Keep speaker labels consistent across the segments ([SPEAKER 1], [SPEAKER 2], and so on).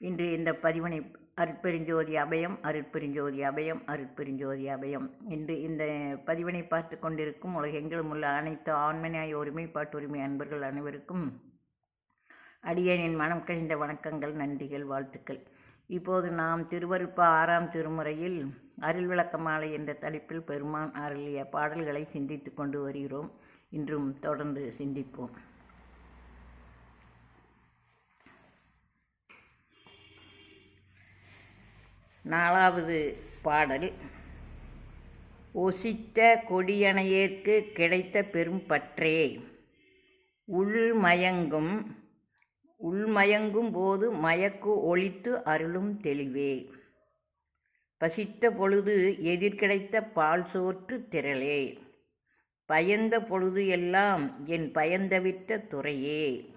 [SPEAKER 1] இன்று இந்த பதிவனை அருட்பெருஞ்சோதி அபயம் அருட்பெருஞ்சோதி அபயம் அருட்பெருஞ்சோதி அபயம். இன்று இந்த பதிவினை பார்த்து கொண்டிருக்கும் உலகெங்கிலும் உள்ள அனைத்து ஆண்மனாய் ஒருமைப்பாட்டு உரிமை அன்பர்கள் அனைவருக்கும் அடியேனின் மனம் கழிந்த வணக்கங்கள் நன்றிகள் வாழ்த்துக்கள். இப்போது நாம் திருவருப்பா ஆறாம் திருமுறையில் அருள் விளக்க மாலை என்ற தலைப்பில் பெருமான் அருளிய பாடல்களை சிந்தித்து கொண்டு வருகிறோம். இன்றும் தொடர்ந்து சிந்திப்போம். நாலாவது பாடல். ஒசித்த கொடியணையேற்கு கிடைத்த பெரும் பற்றே. உள்மயங்கும் உள்மயங்கும் போது மயக்கு ஒழித்து அருளும் தெளிவே. பசித்த பொழுது எதிர்கிடைத்த பால் சோற்று திரளே. பயந்த பொழுது எல்லாம் என் பயந்தவித்த துறையே.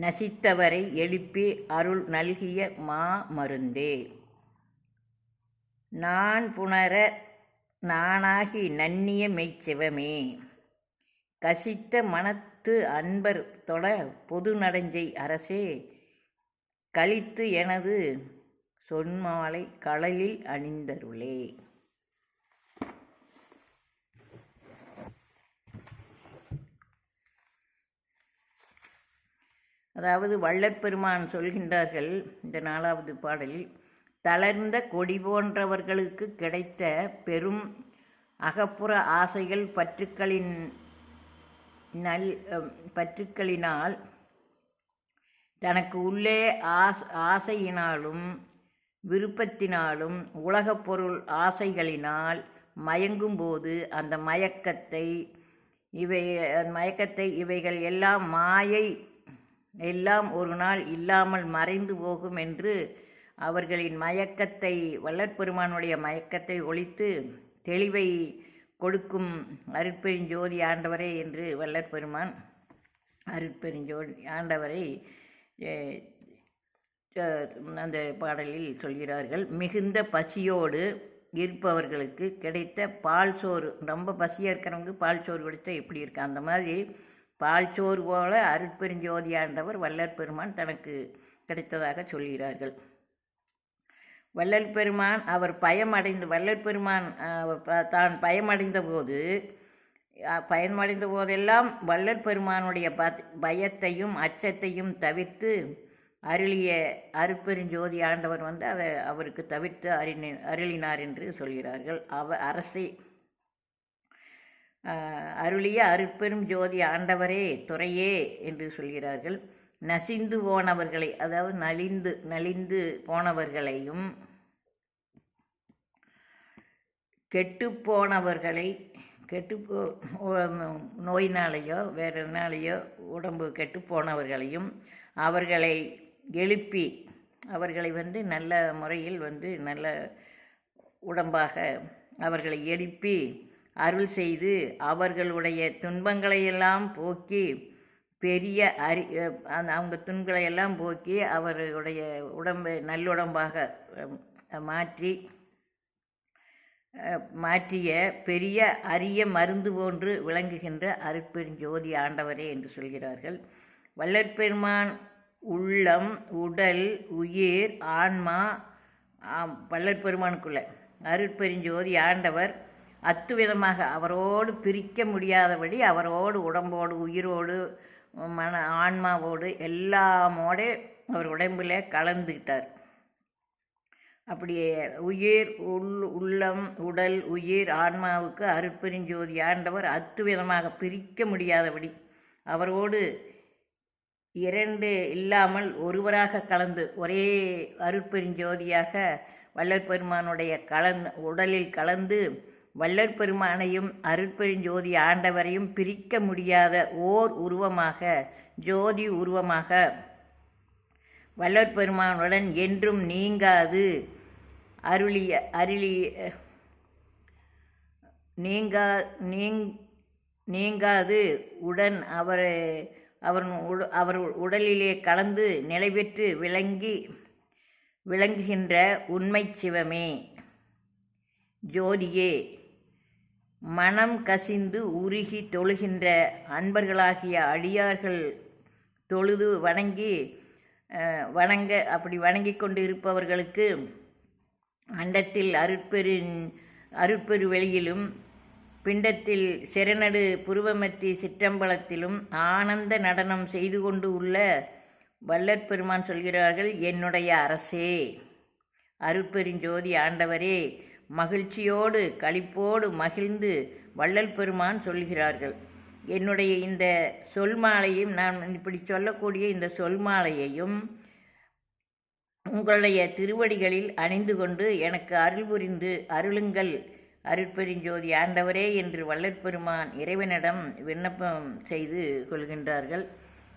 [SPEAKER 1] நசித்தவரை எழுப்பி அருள் நல்கிய மா மருந்தே. நான் புணர நானாகி நன்னிய மெய்ச்சிவமே. கசித்த மனத்து அன்பர் தொட பொது நடஞ்சை அரசே கழித்து எனது சொன்மாலை கடலில் அணிந்தருளே. அதாவது வள்ளற்பெருமான் சொல்கின்றார்கள் இந்த நாலாவது பாடலில் தளர்ந்த கொடி போன்றவர்களுக்கு கிடைத்த பெரும் அகப்புற ஆசைகள் பற்றுக்களின் நல் பற்றுக்களினால் தனக்கு உள்ளே ஆஸ் ஆசையினாலும் விருப்பத்தினாலும் உலகப் பொருள் ஆசைகளினால் மயங்கும்போது அந்த மயக்கத்தை இவை மயக்கத்தை இவைகள் எல்லாம் மாயை எல்லாம் ஒரு நாள் இல்லாமல் மறைந்து போகும் என்று அவர்களின் மயக்கத்தை வல்லற்பெருமானுடைய மயக்கத்தை ஒழித்து தெளிவை கொடுக்கும் அருட்பெருஞ்சோதி ஆண்டவரே என்று வல்லற்பெருமான் அருட்பெருஞ்சோதி ஆண்டவரை அந்த பாடலில் சொல்கிறார்கள். மிகுந்த பசியோடு இருப்பவர்களுக்கு கிடைத்த பால் சோறு. ரொம்ப பசியாக இருக்கிறவங்க பால் சோறு கொடுத்தா எப்படி இருக்கு? அந்த மாதிரி பால் சோறு போல அருட்பெருஞ்சோதி ஆண்டவர் வல்லற்பெருமான் தனக்கு கிடைத்ததாக சொல்கிறார்கள். வள்ளல் பெருமான் அவர் பயமடைந்து வள்ளல் பெருமான் தான் பயமடைந்த போது பயமடைந்த போதெல்லாம் வள்ளல் பெருமானுடைய பயத்தையும் அச்சத்தையும் தவிர்த்து அருளிய அருப்பெருஞ்சோதி ஆண்டவர் வந்து அதை அவருக்கு தவிர்த்து அருளி அருளினார் என்று சொல்கிறார்கள். அவ அரசை அருளிய அருப்பெரும் ஜோதி ஆண்டவரே துறையே என்று சொல்கிறார்கள். நசிந்து போனவர்களை அதாவது நலிந்து நலிந்து போனவர்களையும் கெட்டுப்போனவர்களை கெட்டு நோயினாலேயோ வேறு எதனாலேயோ உடம்பு கெட்டு போனவர்களையும் அவர்களை எழுப்பி அவர்களை வந்து நல்ல முறையில் வந்து நல்ல உடம்பாக அவர்களை எழுப்பி அருள் செய்து அவர்களுடைய துன்பங்களையெல்லாம் போக்கி பெரிய அரி அந்த அவங்க துன்பங்களையெல்லாம் போக்கி அவருடைய உடம்பை நல்லுடம்பாக மாற்றி மாற்றிய பெரிய அரிய மருந்து போன்று விளங்குகின்ற அருட்பெருஞ்சோதி ஆண்டவரே என்று சொல்கிறார்கள். வல்லற்பெருமான் உள்ளம் உடல் உயிர் ஆன்மா வல்லற்பெருமானுக்குள்ள அருட்பெருஞ்சோதி ஆண்டவர் அத்துவிதமாக அவரோடு பிரிக்க முடியாதபடி அவரோடு உடம்போடு உயிரோடு மன ஆன்மாவோடு எல்லாமோடு அவர் உடம்பில் கலந்துக்கிட்டார். அப்படியே உயிர் உள் உள்ளம் உடல் உயிர் ஆன்மாவுக்கு அருட்பெருஞ்சோதி ஆண்டவர் அத்துவிதமாக பிரிக்க முடியாதபடி அவரோடு இரண்டு இல்லாமல் ஒருவராக கலந்து ஒரே அருட்பெருஞ்சோதியாக வல்லற்பெருமானுடைய கலந் உடலில் கலந்து வள்ளற் பெருமானையும் அருட்பெருஞ்சோதி ஆண்டவரையும் பிரிக்க முடியாத ஓர் உருவமாக ஜோதி உருவமாக வள்ளற் பெருமானுடன் என்றும் நீங்காது அருளிய அருளிய நீங்கா நீங் நீங்காது உடன் அவர் அவர் உட- அவர் உடலிலே கலந்து நிலை பெற்று விளங்கி விளங்குகின்ற உண்மைச் சிவமே. ஜோதியே மனம் கசிந்து உருகி தொழுகின்ற அன்பர்களாகிய அடியார்கள் தொழுது வணங்கி வணங்க அப்படி வணங்கி கொண்டு இருப்பவர்களுக்கு அண்டத்தில் அருட்பெரு அருட்பெரு வெளியிலும் பிண்டத்தில் செரநடு புருவமத்தி சிற்றம்பலத்திலும் ஆனந்த நடனம் செய்து கொண்டு உள்ள வள்ளற் பெருமான் சொல்கிறார்கள் என்னுடைய அரசே அருட்பெருஞ்சோதி ஆண்டவரே மகிழ்ச்சியோடு களிப்போடு மகிழ்ந்து வள்ளல் பெருமான் சொல்கிறார்கள். என்னுடைய இந்த சொல் மாலையும் நான் இப்படி சொல்லக்கூடிய இந்த சொல் மாலையையும் உங்களுடைய திருவடிகளில் அணிந்து கொண்டு எனக்கு அருள் புரிந்து அருளுங்கள். அருட்பெருஞ்சோதி ஆண்டவரே என்று வள்ளற்பெருமான் இறைவனிடம் விண்ணப்பம் செய்து கொள்கின்றார்கள்.